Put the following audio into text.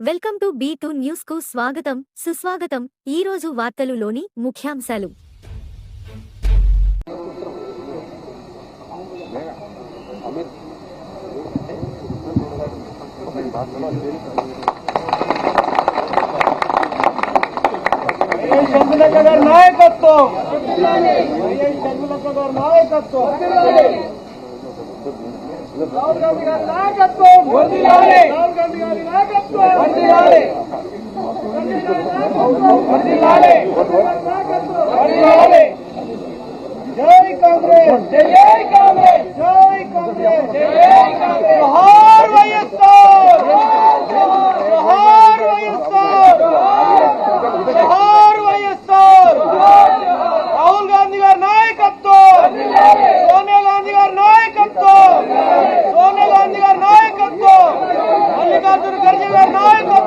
Welcome to B two న్యూస్కు స్వాగతం సుస్వాగతం. ఈ రోజు వార్తలులోని ముఖ్యాంశాలు. నాయకత్వం వైఎస్ షర్మిలక్క గారి నాయకత్వం రాహుల్ గాంధీ గారి నాయకత్వం. రాహుల్ గాంధీ గారి నాయకత్వం. జై కాంగ్రెస్. జై కాంగ్రెస్ జై కాంగ్రెస్ జై కాంగ్రెస్ జోహార్ వైఎస్ఆర్ జోహార్ వైఎస్ఆర్ జోహార్ వైఎస్ఆర్ రాహుల్ గాంధీ గారి నాయకత్వం సోనియా గాంధీ గారి నాయకత్వం సోనియా గాంధీ గారి నాయకత్వం మల్లికార్జున ఖర్గే గారి నాయకత్వం జై షర్మిలక్క